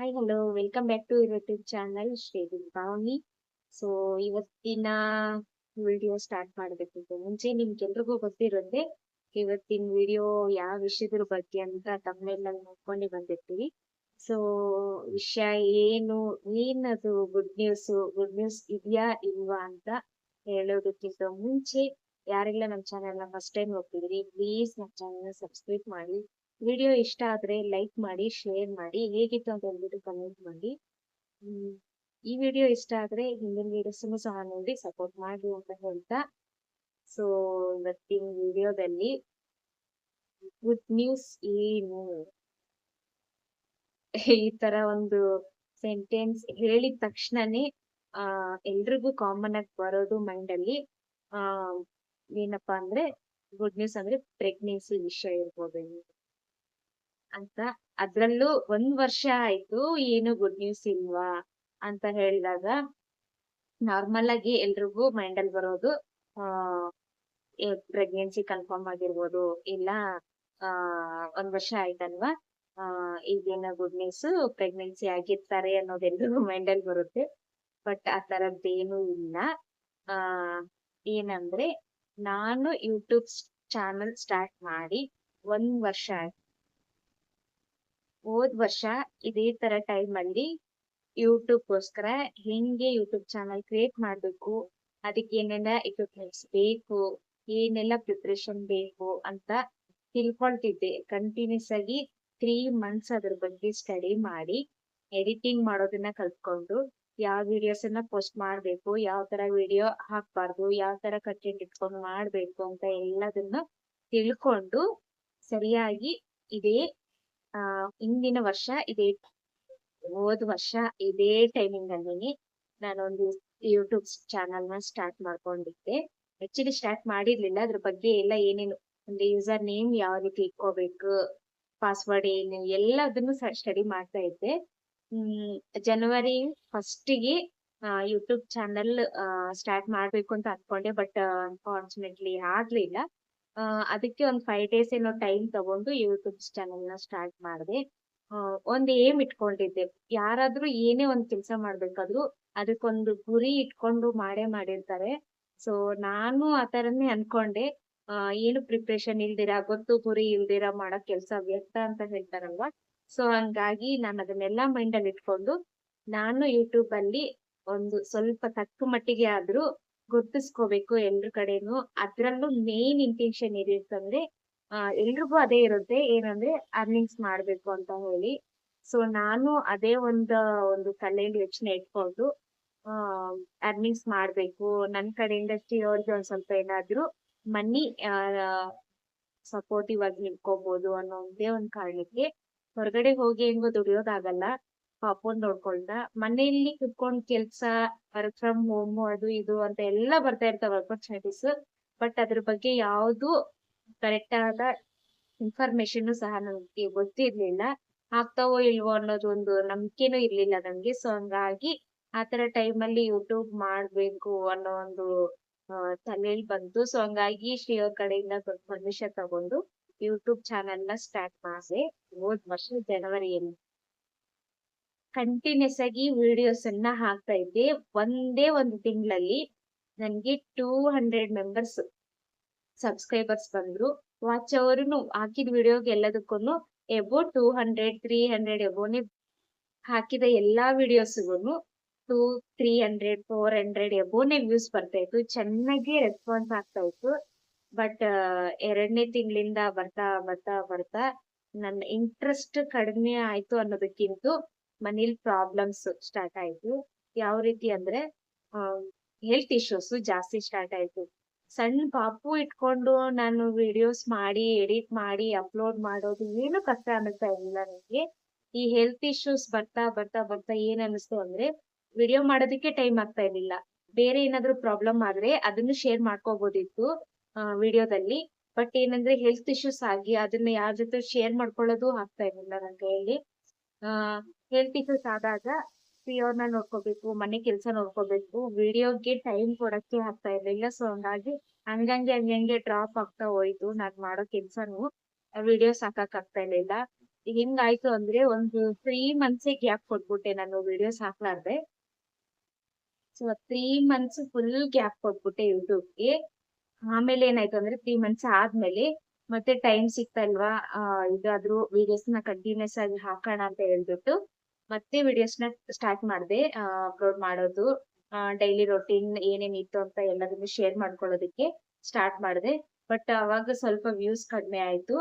Hi hello welcome back to YouTube channel Shri Bhavani so ಇವತ್ತಿನ video start ಮಾಡಬೇಕಿತ್ತು ಮುಂಚೆ ನಿಮ್ಗೆಲ್ರಿಗೂ ಗೊತ್ತಿರುತ್ತೆ ಇವತ್ತಿನ ವಿಡಿಯೋ ಯಾವ ವಿಷಯದ ಬಗ್ಗೆ ಅಂತ ತಮ್ಮೆಲ್ಲ ನೋಡ್ಕೊಂಡು ಬಂದಿರ್ತೀವಿ ಸೊ ವಿಷಯ ಏನು, ಏನದು ಗುಡ್ ನ್ಯೂಸ್ ಗುಡ್ ನ್ಯೂಸ್ ಇದೆಯಾ ಇಲ್ವಾ ಅಂತ ಹೇಳೋದಕ್ಕಿಂತ ಮುಂಚೆ ಯಾರೆಲ್ಲ ನಮ್ಮ ಚಾನೆಲ್ನ ಫಸ್ಟ್ ಟೈಮ್ ಹೋಗ್ತಿದ್ರಿ ಪ್ಲೀಸ್ ನಮ್ಮ ಚಾನೆಲ್ನ ಸಬ್ಸ್ಕ್ರೈಬ್ ಮಾಡಿ. ವಿಡಿಯೋ ಇಷ್ಟ ಆದರೆ ಲೈಕ್ ಮಾಡಿ, ಶೇರ್ ಮಾಡಿ, ಹೇಗಿತ್ತು ಅಂತ ಹೇಳ್ಬಿಟ್ಟು ಕಮೆಂಟ್ ಮಾಡಿ. ಈ ವಿಡಿಯೋ ಇಷ್ಟ ಆದರೆ ಹಿಂದಿನ ವಿಡಿಯೋಸ್ನು ಸಹ ನೋಡಿ ಸಪೋರ್ಟ್ ಮಾಡಿ ಅಂತ ಹೇಳ್ತಾ. ಸೊ ಇವತ್ತಿನ ವಿಡಿಯೋದಲ್ಲಿ ಗುಡ್ ನ್ಯೂಸ್ ಏನು? ಈ ತರ ಒಂದು ಸೆಂಟೆನ್ಸ್ ಹೇಳಿದ ತಕ್ಷಣನೇ, ಆ, ಎಲ್ರಿಗೂ ಕಾಮನ್ ಆಗಿ ಬರೋದು ಮೈಂಡ್ ಅಲ್ಲಿ, ಆ, ಏನಪ್ಪಾ ಅಂದ್ರೆ ಗುಡ್ ನ್ಯೂಸ್ ಅಂದ್ರೆ ಪ್ರೆಗ್ನೆನ್ಸಿ ವಿಷಯ ಇರ್ಬೋದು ಅಂತ. ಅದ್ರಲ್ಲೂ ಒಂದ್ ವರ್ಷ ಆಯ್ತು ಏನು ಗುಡ್ ನ್ಯೂಸ್ ಇಲ್ವಾ ಅಂತ ಹೇಳಿದಾಗ ನಾರ್ಮಲ್ ಆಗಿ ಎಲ್ರಿಗೂ ಮೈಂಡ್ ಅಲ್ಲಿ ಬರೋದು, ಆ ಪ್ರೆಗ್ನೆನ್ಸಿ ಕನ್ಫರ್ಮ್ ಆಗಿರ್ಬೋದು ಇಲ್ಲ, ಆ, ಒಂದ್ ವರ್ಷ ಆಯ್ತಲ್ವಾ? ಆ, ಈಗೇನ ಗುಡ್ ನ್ಯೂಸ್ ಪ್ರೆಗ್ನೆನ್ಸಿ ಆಗಿರ್ತಾರೆ ಅನ್ನೋದು ಎಲ್ರಿಗೂ ಮೈಂಡ್ ಅಲ್ಲಿ ಬರುತ್ತೆ. ಬಟ್ ಆ ತರದ್ದೇನು ಇಲ್ಲ. ಆ, ಏನಂದ್ರೆ ನಾನು ಯೂಟ್ಯೂಬ್ ಚಾನಲ್ ಸ್ಟಾರ್ಟ್ ಮಾಡಿ ಒಂದ್ ವರ್ಷ ಆಯ್ತು. ಹೋದ್ ವರ್ಷ ಇದೇ ತರ ಟೈಮ್ ಅಲ್ಲಿ ಯೂಟ್ಯೂಬ್ ಗೋಸ್ಕರ ಹೆಂಗೆ ಯೂಟ್ಯೂಬ್ ಚಾನಲ್ ಕ್ರಿಯೇಟ್ ಮಾಡ್ಬೇಕು, ಅದಕ್ಕೆ ಏನೆಲ್ಲ ಎಕ್ವಿಪ್ಮೆಂಟ್ಸ್ ಬೇಕು, ಏನೆಲ್ಲ ಪ್ರಿಪ್ರೇಷನ್ ಬೇಕು ಅಂತ ತಿಳ್ಕೊಳ್ತಿದ್ದೆ. ಕಂಟಿನ್ಯೂಸ್ ಆಗಿ ತ್ರೀ ಮಂತ್ಸ್ ಅದ್ರ ಬಗ್ಗೆ ಸ್ಟಡಿ ಮಾಡಿ ಎಡಿಟಿಂಗ್ ಮಾಡೋದನ್ನ ಕಲ್ತ್ಕೊಂಡು, ಯಾವ ವಿಡಿಯೋಸ್ ಅನ್ನ ಪೋಸ್ಟ್ ಮಾಡ್ಬೇಕು, ಯಾವ ತರ ವಿಡಿಯೋ ಹಾಕ್ಬಾರ್ದು, ಯಾವ ತರ ಕಂಟೆಂಟ್ ಇಟ್ಕೊಂಡು ಮಾಡ್ಬೇಕು ಅಂತ ಎಲ್ಲದನ್ನ ತಿಳ್ಕೊಂಡು, ಸರಿಯಾಗಿ ಇದೇ ಆ ಹಿಂದಿನ ವರ್ಷ ಇದೇ, ಹೋದ ವರ್ಷ ಇದೇ ಟೈಮಿಂಗ್ ಅಲ್ಲಿ ನಾನೊಂದು ಯೂಟ್ಯೂಬ್ ಚಾನಲ್ನ ಸ್ಟಾರ್ಟ್ ಮಾಡ್ಕೊಂಡಿದ್ದೆ. ಆಕ್ಚುಲಿ ಸ್ಟಾರ್ಟ್ ಮಾಡಿರ್ಲಿಲ್ಲ. ಅದ್ರ ಬಗ್ಗೆ ಎಲ್ಲ ಏನೇನು, ಒಂದು ಯೂಸರ್ ನೇಮ್ ಯಾವ ರೀತಿ ಇಟ್ಕೋಬೇಕು ಪಾಸ್ವರ್ಡ್ ಏನು, ಎಲ್ಲದನ್ನು ಸ್ಟಡಿ ಮಾಡ್ತಾ ಇದ್ದೆ. ಹ್ಮ್ ಜನವರಿ ಫಸ್ಟಿಗೆ ಯೂಟ್ಯೂಬ್ ಚಾನಲ್ ಸ್ಟಾರ್ಟ್ ಮಾಡ್ಬೇಕು ಅಂತ ಅನ್ಕೊಂಡೆ ಬಟ್ ಅನ್ಫಾರ್ಚುನೇಟ್ಲಿ ಆಗ್ಲಿಲ್ಲ. ಅದಕ್ಕೆ ಒಂದ್ ಫೈವ್ ಡೇಸ್ ಏನೋ ಟೈಮ್ ತಗೊಂಡು ಯೂಟ್ಯೂಬ್ನ ಸ್ಟಾರ್ಟ್ ಮಾಡಿದೆ. ಒಂದ್ ಏಮ್ ಇಟ್ಕೊಂಡಿದ್ದೆ. ಯಾರಾದ್ರೂ ಏನೇ ಒಂದ್ ಕೆಲ್ಸ ಮಾಡ್ಬೇಕಾದ್ರು ಅದಕ್ಕೊಂದು ಗುರಿ ಇಟ್ಕೊಂಡು ಮಾಡೇ ಮಾಡಿರ್ತಾರೆ. ಸೊ ನಾನು ಆತರನೇ ಅನ್ಕೊಂಡೆ. ಏನು ಪ್ರಿಪ್ರೇಷನ್ ಇಲ್ದಿರ, ಗೊತ್ತು ಗುರಿ ಇಲ್ದಿರ ಮಾಡೋ ಕೆಲ್ಸ ವ್ಯರ್ಥ ಅಂತ ಹೇಳ್ತಾರಲ್ವಾ? ಸೊ ಹಂಗಾಗಿ ನಾನು ಅದನ್ನೆಲ್ಲ ಮೈಂಡ್ ಅಲ್ಲಿ ಇಟ್ಕೊಂಡು ನಾನು ಯೂಟ್ಯೂಬ್ ಅಲ್ಲಿ ಒಂದು ಸ್ವಲ್ಪ ತಕ್ಕ ಮಟ್ಟಿಗೆ ಆದ್ರೂ ಗುರ್ತಿಸ್ಕೋಬೇಕು ಎಲ್ರ ಕಡೆನು. ಅದ್ರಲ್ಲೂ ಮೇನ್ ಇಂಟೆನ್ಷನ್ ಇರುತ್ತಂದ್ರೆ ಎಲ್ರಿಗೂ ಅದೇ ಇರುತ್ತೆ, ಏನಂದ್ರೆ ಅರ್ನಿಂಗ್ಸ್ ಮಾಡ್ಬೇಕು ಅಂತ ಹೇಳಿ. ಸೊ ನಾನು ಅದೇ ಒಂದು ಒಂದು ತಲೆಯಲ್ಲಿ ಯೋಚನೆ ಇಟ್ಕೊಂಡು, ಆ ಅರ್ನಿಂಗ್ಸ್ ಮಾಡ್ಬೇಕು. ನನ್ ಕಡೆಯಿಂದ ಅವ್ರಿಗೆ ಒಂದ್ ಸ್ವಲ್ಪ ಏನಾದ್ರು ಮನಿ ಸಪೋರ್ಟಿವ್ ಆಗಿ ನಿಂತ್ಕೋಬಹುದು ಅನ್ನೋ ಒಂದೇ ಒಂದ್ ಕಾರಣಕ್ಕೆ ಹೊರಗಡೆ ಹೋಗಿ ಹೆಂಗೋ ದುಡಿಯೋದಾಗಲ್ಲ. ಪಾಪನ್ ನೋಡ್ಕೊಂಡ ಮನೆಯಲ್ಲಿ ಕುತ್ಕೊಂಡ್ ಕೆಲ್ಸ ವರ್ಕ್ ಫ್ರಮ್ ಹೋಮ್, ಅದು ಇದು ಅಂತ ಎಲ್ಲಾ ಬರ್ತಾ ಇರ್ತಾವ ಅಪರ್ಚುನಿಟೀಸ್ ಬಟ್ ಅದ್ರ ಬಗ್ಗೆ ಯಾವ್ದು ಕರೆಕ್ಟ್ ಆದ ಇನ್ಫಾರ್ಮೇಶನ್ ಸಹ ನಮ್ಗೆ ಗೊತ್ತಿರ್ಲಿಲ್ಲ. ಆಗ್ತಾವೋ ಇಲ್ವೋ ಅನ್ನೋದು ಒಂದು ನಂಬಿಕೆನೂ ಇರ್ಲಿಲ್ಲ ನಮ್ಗೆ. ಸೊ ಹಂಗಾಗಿ ಆತರ ಟೈಮ್ ಅಲ್ಲಿ ಯೂಟ್ಯೂಬ್ ಮಾಡ್ಬೇಕು ಅನ್ನೋ ಒಂದು ತಲೆಯಲ್ಲಿ ಬಂತು. ಸೊ ಹಂಗಾಗಿ ಶ್ರೀ ಅವ್ರ ಕಡೆಯಿಂದ ಪರ್ಮಿಷನ್ ತಗೊಂಡು ಯೂಟ್ಯೂಬ್ ಚಾನೆಲ್ನ ಸ್ಟಾರ್ಟ್ ಮಾಡಿದೆ ಹೋದ್ ವರ್ಷ ಜನವರಿಯಲ್ಲಿ ಕಂಟಿನ್ಯೂಸ್ ಆಗಿ ವಿಡಿಯೋಸ್ ಅನ್ನ ಹಾಕ್ತಾ ಇದ್ದೆ. ಒಂದೇ ಒಂದು ತಿಂಗಳಲ್ಲಿ ನನಗೆ ಟೂ ಹಂಡ್ರೆಡ್ ಮೆಂಬರ್ಸ್ ಸಬ್ಸ್ಕ್ರೈಬರ್ಸ್ ಬಂದ್ರು. ವಾಚ್ ಅವರು ಹಾಕಿದ ವಿಡಿಯೋಗೆ ಎಲ್ಲದಕ್ಕೂ above two hundred three hundred ಎಬೋನೆ ಹಾಕಿದ ಎಲ್ಲಾ ವಿಡಿಯೋಸ್ಗೂ two three hundred four hundred ಎಬೋನೆ views ಬರ್ತಾ ಇತ್ತು. ಚೆನ್ನಾಗಿ ರೆಸ್ಪಾನ್ಸ್ ಆಗ್ತಾ ಇತ್ತು. ಬಟ್ ಎರಡನೇ ತಿಂಗಳಿಂದ ಬರ್ತಾ ಬರ್ತಾ ಬರ್ತಾ ನನ್ನ ಇಂಟ್ರೆಸ್ಟ್ ಕಡಿಮೆ ಆಯ್ತು ಅನ್ನೋದಕ್ಕಿಂತ ಮನೇಲಿ ಪ್ರಾಬ್ಲಮ್ಸ್ ಸ್ಟಾರ್ಟ್ ಆಯ್ತು. ಯಾವ ರೀತಿ ಅಂದ್ರೆ ಹೆಲ್ತ್ ಇಶ್ಯೂಸ್ ಜಾಸ್ತಿ ಸ್ಟಾರ್ಟ್ ಆಯ್ತು. ಸಣ್ಣ ಪಾಪು ಇಟ್ಕೊಂಡು ನಾನು ವಿಡಿಯೋಸ್ ಮಾಡಿ ಎಡಿಟ್ ಮಾಡಿ ಅಪ್ಲೋಡ್ ಮಾಡೋದು ಏನು ಕಷ್ಟ ಅನ್ನಿಸ್ತಾ ಇರಲಿಲ್ಲ ನನಗೆ. ಈ ಹೆಲ್ತ್ ಇಶ್ಯೂಸ್ ಬರ್ತಾ ಬರ್ತಾ ಬರ್ತಾ ಏನ್ ಅನಿಸ್ತು ಅಂದ್ರೆ ವಿಡಿಯೋ ಮಾಡೋದಕ್ಕೆ ಟೈಮ್ ಆಗ್ತಾ ಇರ್ಲಿಲ್ಲ. ಬೇರೆ ಏನಾದ್ರು ಪ್ರಾಬ್ಲಮ್ ಆದ್ರೆ ಅದನ್ನು ಶೇರ್ ಮಾಡ್ಕೋಬಹುದಿತ್ತು ವಿಡಿಯೋದಲ್ಲಿ ಬಟ್ ಏನಂದ್ರೆ ಹೆಲ್ತ್ ಇಶ್ಯೂಸ್ ಆಗಿ ಅದನ್ನ ಯಾರ ಜೊತೆ ಶೇರ್ ಮಾಡ್ಕೊಳ್ಳೋದು ಆಗ್ತಾ ಇರ್ಲಿಲ್ಲ ನನ್ನ ಕೈಯಲ್ಲಿ ಇಶ್ಯೂಸ್ ಆದಾಗ ಪಿಯೋರ್ನ ನೋಡ್ಕೋಬೇಕು, ಮನೆ ಕೆಲಸ ನೋಡ್ಕೋಬೇಕು ವಿಡಿಯೋಗೆ ಟೈಮ್ ಕೊಡಕ್ಕೆ ಆಗ್ತಾ ಇರ್ಲಿಲ್ಲ. ಸೊ ಹಂಗಾಗಿ ಹಂಗಂಗೆ ಹಂಗಂಗೆ ಡ್ರಾಪ್ ಆಗ್ತಾ ಹೋಯ್ತು. ನಾನ್ ಮಾಡೋ ಕೆಲ್ಸನು ವಿಡಿಯೋಸ್ ಹಾಕಕ್ ಆಗ್ತಾ ಇರ್ಲಿಲ್ಲ. ಹೆಂಗಾಯ್ತು ಅಂದ್ರೆ ಒಂದು ತ್ರೀ ಮಂತ್ಸ್ ಗ್ಯಾಪ್ ಕೊಟ್ಬಿಟ್ಟೆ ನಾನು videos ಹಾಕ್ಲಾರ್ದೆ so three months full gap ಕೊಟ್ಬಿಟ್ಟೆ ಯೂಟ್ಯೂಬ್ಗೆ ಆಮೇಲೆ ಏನಾಯ್ತು ಅಂದ್ರೆ ತ್ರೀ ಮಂತ್ಸ್ ಆದ್ಮೇಲೆ ಮತ್ತೆ ಟೈಮ್ ಸಿಗ್ತಾ ಇಲ್ವಾ ಇದಾದ್ರೂ ವಿಡಿಯೋಸ್ನ ಕಂಟಿನ್ಯೂಸ್ ಆಗಿ ಹಾಕೋಣ ಅಂತ ಹೇಳ್ಬಿಟ್ಟು ಮತ್ತೆ ವಿಡಿಯೋಸ್ನ ಸ್ಟಾರ್ಟ್ ಮಾಡಿದೆ ಅಪ್ಲೋಡ್ ಮಾಡೋದು ಡೈಲಿ ರೊಟೀನ್ ಏನೇನ್ ಇತ್ತು ಅಂತ ಎಲ್ಲದನ್ನು ಶೇರ್ ಮಾಡ್ಕೊಳ್ಳೋದಕ್ಕೆ ಸ್ಟಾರ್ಟ್ ಮಾಡಿದೆ. ಬಟ್ ಅವಾಗ ಸ್ವಲ್ಪ ವ್ಯೂಸ್ ಕಡಿಮೆ ಆಯ್ತು.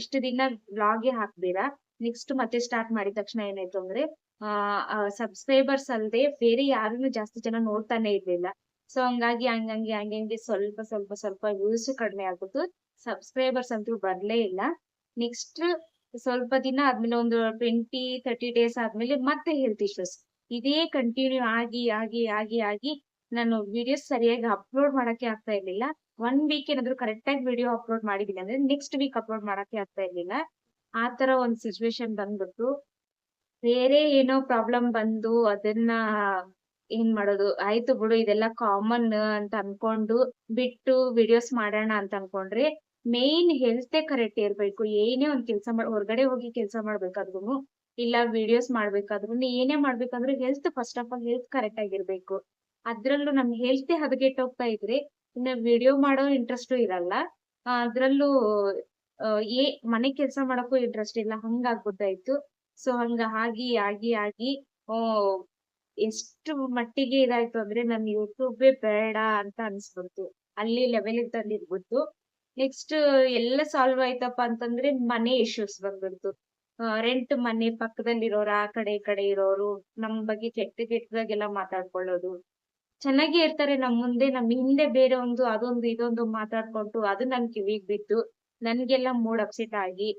ಇಷ್ಟು ದಿನ ವ್ಲಾಗೆ ಹಾಕ್ದಿರಾ ನೆಕ್ಸ್ಟ್ ಮತ್ತೆ ಸ್ಟಾರ್ಟ್ ಮಾಡಿದ ತಕ್ಷಣ ಏನಾಯ್ತು ಅಂದ್ರೆ ಸಬ್ಸ್ಕ್ರೈಬರ್ಸ್ ಅಲ್ಲದೆ ಬೇರೆ ಯಾರನ್ನು ಜಾಸ್ತಿ ಜನ ನೋಡ್ತಾನೆ ಇರ್ಲಿಲ್ಲ. ಸೊ ಹಂಗಾಗಿ, ಹಂಗಂಗೆ ಹಂಗಂಗೆ ಸ್ವಲ್ಪ ಸ್ವಲ್ಪ ಸ್ವಲ್ಪ ವ್ಯೂಸ್ ಕಡಿಮೆ ಆಗ್ಬಿಟ್ಟು ಸಬ್ಸ್ಕ್ರೈಬರ್ಸ್ ಅಂತೂ ಬರ್ಲೇ ಇಲ್ಲ. ನೆಕ್ಸ್ಟ್ ಸ್ವಲ್ಪ ದಿನ ಆದ್ಮೇಲೆ ಒಂದು ಟ್ವೆಂಟಿ ತರ್ಟಿ ಡೇಸ್ ಆದ್ಮೇಲೆ ಮತ್ತೆ ಹೆಲ್ತ್ ಇಶ್ಯೂಸ್ ಇದೇ ಕಂಟಿನ್ಯೂ ಆಗಿ ಆಗಿ ಆಗಿ ಆಗಿ ನಾನು ವಿಡಿಯೋಸ್ ಸರಿಯಾಗಿ ಅಪ್ಲೋಡ್ ಮಾಡಕ್ಕೆ ಆಗ್ತಾ ಇರ್ಲಿಲ್ಲ. ಒನ್ ವೀಕ್ ಏನಾದ್ರು ಕರೆಕ್ಟ್ ಆಗಿ ವಿಡಿಯೋ ಅಪ್ಲೋಡ್ ಮಾಡಿದೀನಿ ಅಂದ್ರೆ ನೆಕ್ಸ್ಟ್ ವೀಕ್ ಅಪ್ಲೋಡ್ ಮಾಡಕ್ಕೆ ಆಗ್ತಾ ಇರ್ಲಿಲ್ಲ. ಆ ತರ ಒಂದ್ ಸಿಚುವೇಶನ್ ಬಂದ್ಬಿಟ್ಟು ಬೇರೆ ಏನೋ ಪ್ರಾಬ್ಲಮ್ ಬಂದು ಅದನ್ನ ಏನ್ ಮಾಡೋದು? ಆಯ್ತು ಬಿಡು, ಇದೆಲ್ಲ ಕಾಮನ್ ಅಂತ ಅನ್ಕೊಂಡು ಬಿಟ್ಟು ವಿಡಿಯೋಸ್ ಮಾಡೋಣ ಅಂತ ಅನ್ಕೊಂಡ್ರೆ ಮೇನ್ ಹೆಲ್ತ್ ಕರೆಕ್ಟ್ ಇರ್ಬೇಕು. ಏನೇ ಒಂದ್ ಕೆಲ್ಸ ಮಾಡ್, ಹೊರಗಡೆ ಹೋಗಿ ಕೆಲ್ಸ ಮಾಡ್ಬೇಕಾದ್ರು ಇಲ್ಲ ವಿಡಿಯೋಸ್ ಮಾಡ್ಬೇಕಾದ್ರು ಏನೇ ಮಾಡ್ಬೇಕಂದ್ರೆ health first of all health correct ಆಗಿರ್ಬೇಕು. ಅದ್ರಲ್ಲೂ ನಮ್ ಹೆಲ್ತ್ ಹದಗೆಟ್ ಹೋಗ್ತಾ ಇದ್ರೆ, ಇನ್ನ ವಿಡಿಯೋ ಮಾಡೋ ಇಂಟ್ರೆಸ್ಟ್ ಇರಲ್ಲ. ಅದ್ರಲ್ಲೂ ಏ, ಮನೆ ಕೆಲಸ ಮಾಡಕ್ಕೂ ಇಂಟ್ರೆಸ್ಟ್ ಇಲ್ಲ. ಹಂಗಾಗ್ಬಿಟ್ಟಾಯ್ತು ಸೊ ಹಂಗ ಆಗಿ ಆಗಿ ಆಗಿ ಎಷ್ಟು ಮಟ್ಟಿಗೆ ಇದಾಯ್ತು ಅಂದ್ರೆ ನನ್ ಯೂಟ್ಯೂಬೇ ಬೇಡ ಅಂತ ಅನ್ಸ್ಬಿಡ್ತು. ಅಲ್ಲಿ ಲೆವೆಲ್ ತಂದಿದ್ಬಿಟ್ಟು ನೆಕ್ಸ್ಟ್ ಎಲ್ಲ ಸಾಲ್ವ್ ಆಯ್ತಪ್ಪ ಅಂತಂದ್ರೆ ಮನೆ ಇಶ್ಯೂಸ್ ಬಂದ್ಬಿಡ್ತು. ರೆಂಟ್ ಮನೆ ಪಕ್ಕದಲ್ಲಿರೋರು, ಆ ಕಡೆ ಈ ಕಡೆ ಇರೋರು, ನಮ್ ಬಗ್ಗೆ ಕೆಟ್ಟ ಕೆಟ್ಟದಾಗೆಲ್ಲ ಮಾತಾಡ್ಕೊಳ್ಳೋದು. ಚೆನ್ನಾಗಿ ಇರ್ತಾರೆ ನಮ್ ಮುಂದೆ, ನಮ್ ಹಿಂದೆ ಬೇರೆ ಒಂದು ಅದೊಂದು ಇದೊಂದು ಮಾತಾಡ್ಕೊಂಡು ಅದು ನನ್ ಕಿವಿಗ್ ಬಿತ್ತು ನನ್ಗೆಲ್ಲ ಮೂಡ್ ಅಪ್ಸೆಟ್ ಆಗಿ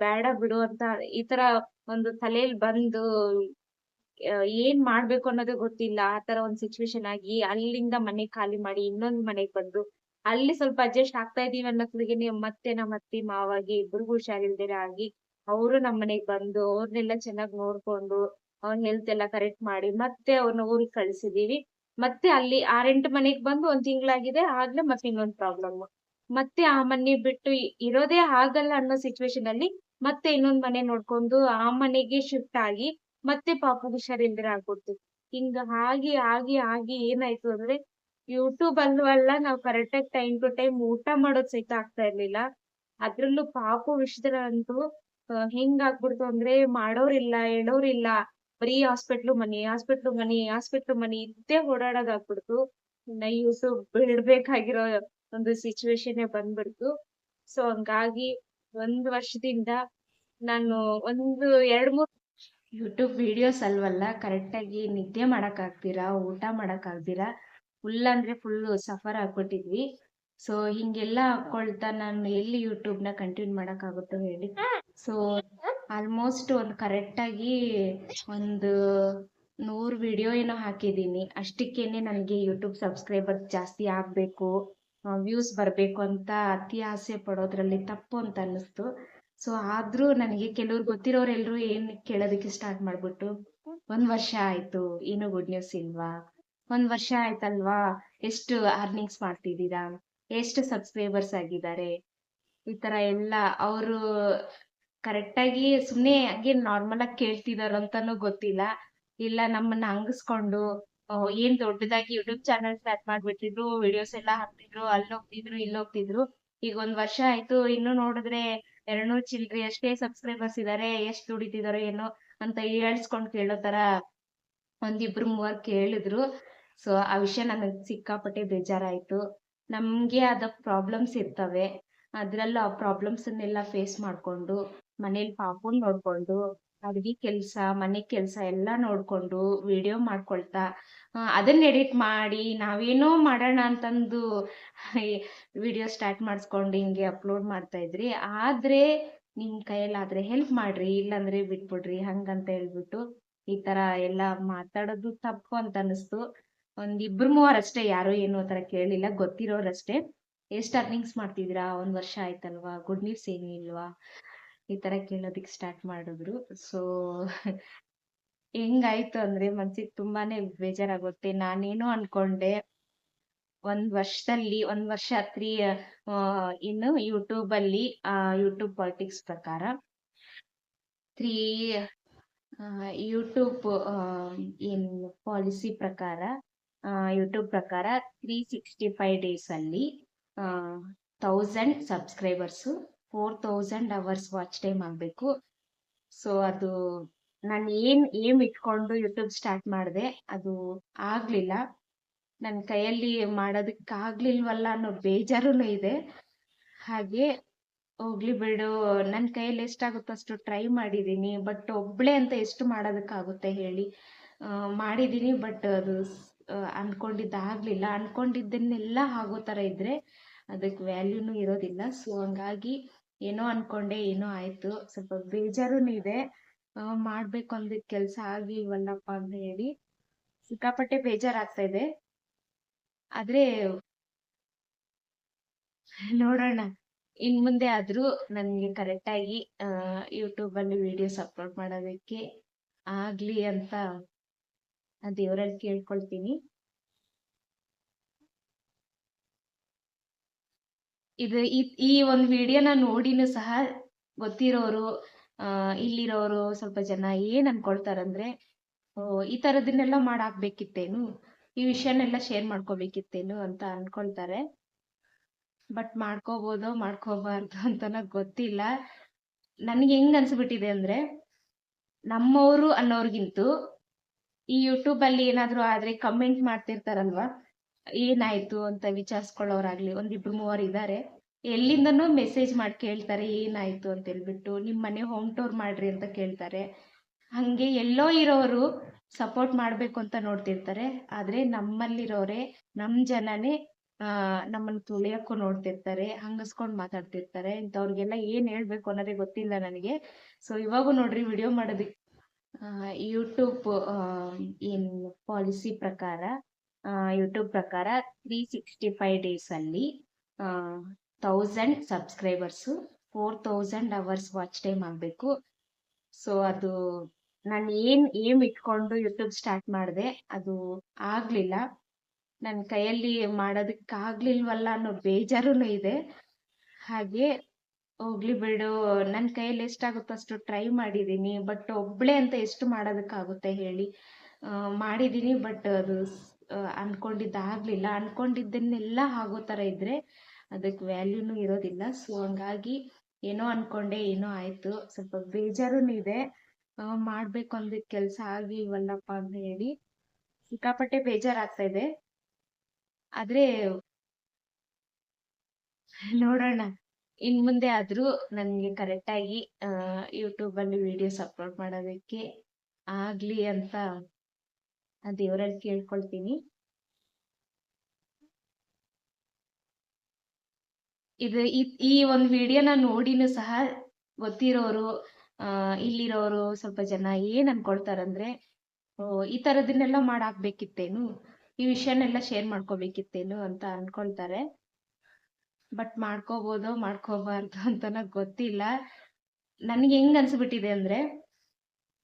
ಬೇಡ ಬಿಡು ಅಂತ ಈ ತರ ಒಂದು ತಲೆಯಲ್ಲಿ ಬಂದು ಏನ್ ಮಾಡ್ಬೇಕು ಅನ್ನೋದೇ ಗೊತ್ತಿಲ್ಲ. ಆ ತರ ಒಂದ್ ಸಿಚುವೇಶನ್ ಆಗಿ ಅಲ್ಲಿಂದ ಮನೆ ಖಾಲಿ ಮಾಡಿ ಇನ್ನೊಂದ್ ಮನೆಗ್ ಬಂದು ಅಲ್ಲಿ ಸ್ವಲ್ಪ ಅಡ್ಜಸ್ಟ್ ಆಗ್ತಾ ಇದೀವಿ ಅನ್ನೋದ್ರಿಗೆ ಮತ್ತೆ ನಮ್ಮ ಅತ್ತಿ, ಮಾವಾಗಿ ಇಬ್ರಿಗೂ ಹುಷಾರಿಲ್ದೇನೆ ಆಗಿ ಅವರು ನಮ್ ಮನೆಗ್ ಬಂದು ಅವ್ರನ್ನೆಲ್ಲ ಚೆನ್ನಾಗ್ ನೋಡ್ಕೊಂಡು ಅವ್ನ ಹೆಲ್ತ್ ಎಲ್ಲ ಕರೆಕ್ಟ್ ಮಾಡಿ ಮತ್ತೆ ಅವ್ರನ್ನ ಊರಿಗೆ ಕಳ್ಸಿದೀವಿ. ಮತ್ತೆ ಅಲ್ಲಿ ಆ ರೆಂಟ್ ಮನೆಗ್ ಬಂದು ಒಂದ್ ತಿಂಗಳಾಗಿದೆ ಆಗ್ಲೇ ಮತ್ತೆ ಇನ್ನೊಂದ್ ಪ್ರಾಬ್ಲಮ್ ಮತ್ತೆ ಆ ಮನೆ ಬಿಟ್ಟು ಇರೋದೇ ಆಗಲ್ಲ ಅನ್ನೋ ಸಿಚುವೇಶನ್ ಅಲ್ಲಿ ಮತ್ತೆ ಇನ್ನೊಂದ್ ಮನೆ ನೋಡ್ಕೊಂಡು ಆ ಮನೆಗೆ ಶಿಫ್ಟ್ ಆಗಿ ಮತ್ತೆ ಪಾಪು ಹುಷಾರಿಲ್ದಿರ ಆಗ್ಬಿಡ್ತು. ಹಿಂಗ ಆಗಿ ಆಗಿ ಆಗಿ ಏನಾಯ್ತು ಅಂದ್ರೆ ಯೂಟ್ಯೂಬ್ ಅಲ್ಲೂ ಅಲ್ಲ, ನಾವ್ ಕರೆಕ್ಟ್ ಆಗಿ ಟೈಮ್ ಟು ಟೈಮ್ ಊಟ ಮಾಡೋದ್ ಸಹಿತ ಆಗ್ತಾ ಇರ್ಲಿಲ್ಲ. ಅದ್ರಲ್ಲೂ ಪಾಪು ವಿಷಯದಲ್ಲಂತೂ ಹೆಂಗ್ ಆಗ್ಬಿಡ್ತು ಅಂದ್ರೆ ಮಾಡೋರಿಲ್ಲ ಹೇಳೋರಿಲ್ಲ ಬರೀ ಹಾಸ್ಪಿಟ್ಲು ಮನಿ ಹಾಸ್ಪಿಟ್ಲು ಮನಿ ಹಾಸ್ಪಿಟ್ಲು ಮನಿ ಇದ್ದೇ ಓಡಾಡೋದಾಗ್ಬಿಡ್ತು. ಇನ್ನ ಯೂಟ್ಯೂಬ್ ಬಿಡ್ಬೇಕಾಗಿರೋ ಒಂದು ಸಿಚುವೇಶನ್ ಬಂದ್ಬಿಡ್ತು. ಸೊ ಹಂಗಾಗಿ ಒಂದ್ ವರ್ಷದಿಂದ ನಾನು ಒಂದು ಎರಡ್ ಮೂರ್ ಯೂಟ್ಯೂಬ್ ವಿಡಿಯೋಸ್ ಅಲ್ವಲ್ಲ ಕರೆಕ್ಟ್ ಆಗಿ ನಿದ್ದೆ ಮಾಡಕ್ ಆಗ್ದಿರಾ ಊಟ ಮಾಡಕ್ ಫುಲ್ ಅಂದ್ರೆ ಫುಲ್ ಸಫರ್ ಆಗ್ಬಿಟ್ಟಿದ್ವಿ. ಸೊ ಹಿಂಗೆಲ್ಲ ಹಾಕೊಳ್ತಾ ನಾನು ಎಲ್ಲಿ ಯೂಟ್ಯೂಬ್ನ ಕಂಟಿನ್ಯೂ ಮಾಡಕ್ ಆಗುತ್ತೋ ಹೇಳಿ ಸೊ ಆಲ್ಮೋಸ್ಟ್ ಒಂದು ಕರೆಕ್ಟ್ ಆಗಿ ಒಂದು ನೂರ್ ವಿಡಿಯೋ ಏನೋ ಹಾಕಿದೀನಿ ಅಷ್ಟಕ್ಕೇನೆ ನನಗೆ ಯೂಟ್ಯೂಬ್ ಸಬ್ಸ್ಕ್ರೈಬರ್ಸ್ ಜಾಸ್ತಿ ಆಗ್ಬೇಕು ವ್ಯೂಸ್ ಬರ್ಬೇಕು ಅಂತ ಅತಿ ಆಸೆ ಪಡೋದ್ರಲ್ಲಿ ತಪ್ಪು ಅಂತ ಅನ್ನಿಸ್ತು. ಸೊ ಆದ್ರೂ ನನಗೆ ಕೆಲವ್ರು ಗೊತ್ತಿರೋರೆಲ್ಲರೂ ಏನ್ ಕೇಳೋದಕ್ಕೆ ಸ್ಟಾರ್ಟ್ ಮಾಡ್ಬಿಟ್ಟು ಒಂದ್ ವರ್ಷ ಆಯ್ತು ಏನು ಗುಡ್ ನ್ಯೂಸ್ ಇಲ್ವಾ? ಒಂದ್ ವರ್ಷ ಆಯ್ತಲ್ವಾ? ಎಷ್ಟು ಅರ್ನಿಂಗ್ಸ್ ಮಾಡ್ತಿದ್ದೀರಾ? ಎಷ್ಟು ಸಬ್ಸ್ಕ್ರೈಬರ್ಸ್ ಆಗಿದ್ದಾರೆ? ಈ ತರ ಎಲ್ಲ ಅವರು ಕರೆಕ್ಟಾಗಿ ಸುಮ್ನೆ ಹಂಗೆ ನಾರ್ಮಲ್ ಆಗಿ ಕೇಳ್ತಿದಾರ ಅಂತಾನು ಗೊತ್ತಿಲ್ಲ. ಇಲ್ಲ ನಮ್ಮನ್ನ ಹಂಗಸ್ಕೊಂಡು ಏನ್ ದೊಡ್ಡದಾಗಿ ಯೂಟ್ಯೂಬ್ ಚಾನಲ್ ಸ್ಟಾರ್ಟ್ ಮಾಡ್ಬಿಟ್ಟಿದ್ರು ವಿಡಿಯೋಸ್ ಎಲ್ಲಾ ಹಾಕ್ತಿದ್ರು, ಅಲ್ಲಿ ಹೋಗ್ತಿದ್ರು, ಇಲ್ಲಿ ಹೋಗ್ತಿದ್ರು. ಈಗ ಒಂದ್ ವರ್ಷ ಆಯ್ತು, ಇನ್ನು ನೋಡಿದ್ರೆ ಎರಡ್ನೂರ್ ಚಿಲ್ರಿ ಎಷ್ಟೇ ಸಬ್ಸ್ಕ್ರೈಬರ್ಸ್ ಇದಾರೆ, ಎಷ್ಟ್ ದುಡಿತಿದಾರೋ ಏನೋ ಅಂತ ಹೇಳ್ಸ್ಕೊಂಡ್ ಕೇಳೋ ತರ ಒಂದಿಬ್ರು ಮೂವರ್ ಕೇಳಿದ್ರು. ಸೊ ಆ ವಿಷಯ ನನಗೆ ಸಿಕ್ಕಾಪಟ್ಟೆ ಬೇಜಾರಾಯಿತು. ನಮ್ಗೆ ಆದ ಪ್ರಾಬ್ಲಮ್ಸ್ ಇರ್ತವೆ. ಅದ್ರಲ್ಲೂ ಆ ಪ್ರಾಬ್ಲಮ್ಸನ್ನೆಲ್ಲ ಫೇಸ್ ಮಾಡ್ಕೊಂಡು, ಮನೇಲಿ ಪಾಪುನ್ ನೋಡ್ಕೊಂಡು, ಅಡ್ಗಿ ಕೆಲಸ, ಮನೆ ಕೆಲಸ ಎಲ್ಲಾ ನೋಡ್ಕೊಂಡು ವಿಡಿಯೋ ಮಾಡ್ಕೊಳ್ತಾ ಅದನ್ನ ಎಡಿಟ್ ಮಾಡಿ, ನಾವೇನೋ ಮಾಡೋಣ ಅಂತಂದು ವಿಡಿಯೋ ಸ್ಟಾರ್ಟ್ ಮಾಡಿಸ್ಕೊಂಡು ಹಿಂಗೆ ಅಪ್ಲೋಡ್ ಮಾಡ್ತಾ ಇದ್ರಿ. ಆದ್ರೆ ನಿಮ್ ಕೈಯಲ್ಲಾದ್ರೆ ಹೆಲ್ಪ್ ಮಾಡ್ರಿ, ಇಲ್ಲಾಂದರೆ ಬಿಟ್ಬಿಡ್ರಿ, ಹಂಗಂತ ಹೇಳ್ಬಿಟ್ಟು ಈ ತರ ಎಲ್ಲಾ ಮಾತಾಡೋದು ತಪ್ಪು ಅಂತ ಅನಿಸ್ತು ಒಂದ್ ಮೂವರ್ ಅಷ್ಟೇ ಯಾರು ಏನು ಆ ತರ ಕೇಳಿಲ್ಲ, ಗೊತ್ತಿರೋರಷ್ಟೇ. ಎಷ್ಟ್ ಅರ್ನಿಂಗ್ಸ್ ಮಾಡ್ತಿದ್ದೀರಾ? ಒಂದ್ ವರ್ಷ ಆಯ್ತಲ್ವಾ? ಗುಡ್ ನ್ಯೂಸ್ ಏನು ಇಲ್ವಾ? ಈ ತರ ಕೇಳೋದಿಕ್ ಸ್ಟಾರ್ಟ್ ಮಾಡಿದ್ರು. ಸೊ ಹೆಂಗಾಯ್ತು ಅಂದ್ರೆ ಮನ್ಸಿಗೆ ತುಂಬಾನೇ ಬೇಜಾರಾಗುತ್ತೆ. ನಾನೇನೋ ಅನ್ಕೊಂಡೆ, ಒಂದ್ ವರ್ಷದಲ್ಲಿ, ಒಂದ್ ವರ್ಷ ತ್ರೀ ಇನ್ನು ಯೂಟ್ಯೂಬ್ ಅಲ್ಲಿ ಯೂಟ್ಯೂಬ್ ಪಾಲಿಟಿಕ್ಸ್ ಪ್ರಕಾರ ತ್ರೀ ಯೂಟ್ಯೂಬ್ ಏನು ಪಾಲಿಸಿ ಪ್ರಕಾರ ಯೂಟ್ಯೂಬ್ ಪ್ರಕಾರ ತ್ರೀ ಸಿಕ್ಸ್ಟಿ ಫೈವ್ ಡೇಸಲ್ಲಿ thousand subscribers four thousand hours watch time ಆಗಬೇಕು. ಸೊ ಅದು ನಾನು ಏನು ಏಮ್ ಇಟ್ಕೊಂಡು ಯೂಟ್ಯೂಬ್ ಸ್ಟಾರ್ಟ್ ಮಾಡಿದೆ, ಅದು ಆಗಲಿಲ್ಲ. ನನ್ನ ಕೈಯಲ್ಲಿ ಮಾಡೋದಕ್ಕಾಗ್ಲಿಲ್ವಲ್ಲ ಅನ್ನೋ ಬೇಜಾರೂ ಇದೆ. ಹಾಗೆ ಹೋಗ್ಲಿ ಬಿಡು ನನ್ನ ಕೈಯಲ್ಲಿ ಎಷ್ಟಾಗುತ್ತೋ ಅಷ್ಟು ಟ್ರೈ ಮಾಡಿದ್ದೀನಿ ಬಟ್ ಒಬ್ಬಳೇ ಅಂತ ಎಷ್ಟು ಮಾಡೋದಕ್ಕಾಗುತ್ತೆ ಹೇಳಿ ಮಾಡಿದ್ದೀನಿ ಬಟ್ ಅದು ಅನ್ಕೊಂಡಿದ್ದಾಗಲಿಲ್ಲ. ಅನ್ಕೊಂಡಿದ್ದನ್ನೆಲ್ಲ ಆಗೋ ಥರ ಇದ್ದರೆ ಅದಕ್ಕೆ ವ್ಯಾಲ್ಯೂನೂ ಇರೋದಿಲ್ಲ. ಸೊ ಹಂಗಾಗಿ ಏನೋ ಅನ್ಕೊಂಡೆ, ಏನೋ ಆಯಿತು. ಸ್ವಲ್ಪ ಬೇಜಾರೂ ಇದೆ. ಮಾಡಬೇಕು ಅಂದ ಕೆಲಸ ಆಗಿಲ್ವಲ್ಲಪ್ಪ ಅಂತ ಹೇಳಿ ಸಿಕ್ಕಾಪಟ್ಟೆ ಬೇಜಾರಾಗ್ತಾ ಇದೆ. ಆದರೆ ನೋಡೋಣ. ಇನ್ ಮುಂದೆ ಆದ್ರೂ ನನಗೆ ಕರೆಕ್ಟಾಗಿ ಯೂಟ್ಯೂಬಲ್ಲಿ ವಿಡಿಯೋಸ್ ಅಪ್ಲೋಡ್ ಮಾಡೋದಕ್ಕೆ ಆಗಲಿ ಅಂತ ದೇವರಲ್ಲಿ ಕೇಳ್ಕೊಳ್ತೀನಿ. ಇದು ಈ ಒಂದು ವಿಡಿಯೋನ ನೋಡಿನೂ ಸಹ ಗೊತ್ತಿರೋರು ಇಲ್ಲಿರೋರು ಸ್ವಲ್ಪ ಜನ ಏನ್ ಅನ್ಕೊಳ್ತಾರಂದ್ರೆ ಈ ತರದನ್ನೆಲ್ಲ ಮಾಡಾಕ್ಬೇಕಿತ್ತೇನು? ಈ ವಿಷಯನೆಲ್ಲ ಶೇರ್ ಮಾಡ್ಕೋಬೇಕಿತ್ತೇನು ಅಂತ ಅನ್ಕೊಳ್ತಾರೆ. ಬಟ್ ಮಾಡ್ಕೋಬಹುದು ಮಾಡ್ಕೋಬಾರ್ದು ಅಂತ ಗೊತ್ತಿಲ್ಲ. ನನ್ಗೆ ಹೆಂಗ್ ಅನ್ಸ್ಬಿಟ್ಟಿದೆ ಅಂದ್ರೆ, ನಮ್ಮವರು ಅನ್ನೋರ್ಗಿಂತೂ ಈ ಯೂಟ್ಯೂಬ್ ಅಲ್ಲಿ ಏನಾದ್ರು ಆದ್ರೆ ಕಮೆಂಟ್ ಮಾಡ್ತಿರ್ತಾರಲ್ವಾ? ಏನಾಯ್ತು ಅಂತ ವಿಚಾರಿಸ್ಕೊಳ್ಳೋರಾಗ್ಲಿ, ಒಂದಿಬ್ರು ಮೂವರು ಇದ್ದಾರೆ ಎಲ್ಲಿಂದನೂ ಮೆಸೇಜ್ ಮಾಡಿ ಕೇಳ್ತಾರೆ, ಏನಾಯ್ತು ಅಂತ ಹೇಳ್ಬಿಟ್ಟು ನಿಮ್ಮ ಮನೆ ಹೋಮ್ ಟೂರ್ ಮಾಡ್ರಿ ಅಂತ ಕೇಳ್ತಾರೆ. ಹಂಗೆ ಎಲ್ಲೋ ಇರೋರು ಸಪೋರ್ಟ್ ಮಾಡ್ಬೇಕು ಅಂತ ನೋಡ್ತಿರ್ತಾರೆ. ಆದ್ರೆ ನಮ್ಮಲ್ಲಿರೋರೆ, ನಮ್ ಜನನೇ, ಆ, ನಮ್ಮನ್ನ ತುಳಿಯಕ್ಕೂ ನೋಡ್ತಿರ್ತಾರೆ, ಹಂಗಸ್ಕೊಂಡ್ ಮಾತಾಡ್ತಿರ್ತಾರೆ. ಇಂಥವ್ರಿಗೆಲ್ಲ ಏನ್ ಹೇಳ್ಬೇಕು ಅನ್ನೋದೇ ಗೊತ್ತಿಲ್ಲ ನನಗೆ. ಸೊ ಇವಾಗೂ ನೋಡ್ರಿ ವಿಡಿಯೋ ಮಾಡೋದಕ್ಕೆ ಯೂಟ್ಯೂಬ್ ಏನ್ ಪಾಲಿಸಿ ಪ್ರಕಾರ ಯೂಟ್ಯೂಬ್ ಪ್ರಕಾರ ತ್ರೀ ಸಿಕ್ಸ್ಟಿ ಫೈವ್ ಡೇಸಲ್ಲಿ thousand subscribers four thousand hours watch time ಆಗಬೇಕು. ಸೊ ಅದು ನಾನು ಏನು ಏಮ್ ಇಟ್ಕೊಂಡು ಯೂಟ್ಯೂಬ್ ಸ್ಟಾರ್ಟ್ ಮಾಡಿದೆ, ಅದು ಆಗಲಿಲ್ಲ. ನನ್ನ ಕೈಯಲ್ಲಿ ಮಾಡೋದಕ್ಕಾಗ್ಲಿಲ್ವಲ್ಲ ಅನ್ನೋ ಬೇಜಾರೂ ಇದೆ. ಹಾಗೆ ಹೋಗ್ಲಿ ಬಿಡು ನನ್ನ ಕೈಯಲ್ಲಿ ಎಷ್ಟಾಗುತ್ತೋ ಅಷ್ಟು ಟ್ರೈ ಮಾಡಿದೀನಿ ಬಟ್ ಒಬ್ಬಳೇ ಅಂತ ಎಷ್ಟು ಮಾಡೋದಕ್ಕಾಗುತ್ತೆ ಹೇಳಿ. ಮಾಡಿದ್ದೀನಿ ಬಟ್ ಅದು ಅನ್ಕೊಂಡಿದ್ದಾಗಲಿಲ್ಲ. ಅನ್ಕೊಂಡಿದ್ದನ್ನೆಲ್ಲ ಆಗೋ ಥರ ಇದ್ರೆ ಅದಕ್ಕೆ ವ್ಯಾಲ್ಯೂನೂ ಇರೋದಿಲ್ಲ. ಸೊ ಹಂಗಾಗಿ ಏನೋ ಅನ್ಕೊಂಡೆ, ಏನೋ ಆಯಿತು. ಸ್ವಲ್ಪ ಬೇಜಾರೂ ಇದೆ. ಮಾಡಬೇಕು ಅಂದ ಕೆಲಸ ಆಗಿಲ್ವಲ್ಲಪ್ಪ ಅಂತ ಹೇಳಿ. ಸಿಕ್ಕಾಪಟ್ಟೆ ಬೇಜಾರಾಗ್ತಾ ಇದೆ. ಆದರೆ, ನೋಡೋಣ. ಇನ್ ಮುಂದೆ ಆದ್ರೂ ನನಗೆ ಕರೆಕ್ಟಾಗಿ ಯೂಟ್ಯೂಬಲ್ಲಿ ವಿಡಿಯೋಸ್ ಅಪ್ಲೋಡ್ ಮಾಡೋದಕ್ಕೆ ಆಗ್ಲಿ ಅಂತ ದೇವರಲ್ಲಿ ಕೇಳ್ಕೊಳ್ತೀನಿ. ಇದು ಈ ಒಂದು ವಿಡಿಯೋನ ನೋಡಿನೂ ಸಹ ಗೊತ್ತಿರೋರು ಇಲ್ಲಿರೋರು ಸ್ವಲ್ಪ ಜನ ಏನ್ ಅನ್ಕೊಳ್ತಾರಂದ್ರೆ ಈ ತರದನ್ನೆಲ್ಲ ಮಾಡಾಕ್ಬೇಕಿತ್ತೇನು? ಈ ವಿಷಯನೆಲ್ಲ ಶೇರ್ ಮಾಡ್ಕೋಬೇಕಿತ್ತೇನು ಅಂತ ಅನ್ಕೊಳ್ತಾರೆ. ಬಟ್ ಮಾಡ್ಕೋಬೋದೋ, ಮಾಡ್ಕೋಬಾರ್ದು ಅಂತನ ಗೊತ್ತಿಲ್ಲ. ನನಗೆ ಹೆಂಗ್ ಅನ್ಸ್ಬಿಟ್ಟಿದೆ ಅಂದ್ರೆ,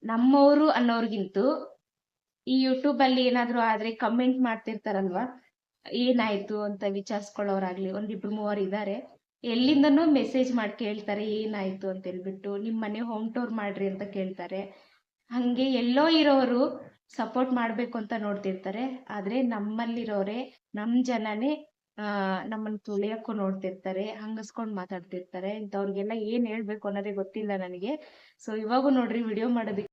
ನಮ್ಮವರು ಅನ್ನೋರ್ಗಿಂತೂ ಈ ಯೂಟ್ಯೂಬ್ ಅಲ್ಲಿ ಏನಾದ್ರು ಆದ್ರೆ ಕಮೆಂಟ್ ಮಾಡ್ತಿರ್ತಾರಲ್ವಾ, ಏನಾಯ್ತು ಅಂತ ವಿಚಾರಿಸ್ಕೊಳ್ಳೋರಾಗ್ಲಿ, ಒಂದಿಬ್ರು ಮೂವರು ಇದ್ದಾರೆ ಎಲ್ಲಿಂದನೂ ಮೆಸೇಜ್ ಮಾಡಿ ಕೇಳ್ತಾರೆ, ಏನಾಯ್ತು ಅಂತ ಹೇಳ್ಬಿಟ್ಟು ನಿಮ್ಮ ಮನೆ ಹೋಮ್ ಟೂರ್ ಮಾಡ್ರಿ ಅಂತ ಕೇಳ್ತಾರೆ. ಹಂಗೆ ಎಲ್ಲೋ ಇರೋರು ಸಪೋರ್ಟ್ ಮಾಡ್ಬೇಕು ಅಂತ ನೋಡ್ತಿರ್ತಾರೆ. ಆದ್ರೆ ನಮ್ಮಲ್ಲಿರೋರೆ, ನಮ್ ಜನನೇ ಆ ನಮ್ಮನ್ನ ತುಳಿಯಕ್ಕೂ ನೋಡ್ತಿರ್ತಾರೆ, ಹಂಗಸ್ಕೊಂಡ್ ಮಾತಾಡ್ತಿರ್ತಾರೆ. ಇಂಥವ್ರಿಗೆಲ್ಲ ಏನ್ ಹೇಳ್ಬೇಕು ಅನ್ನೋದೇ ಗೊತ್ತಿಲ್ಲ ನನಗೆ. ಸೊ ಇವಾಗೂ ನೋಡ್ರಿ ವಿಡಿಯೋ ಮಾಡೋದಕ್ಕೆ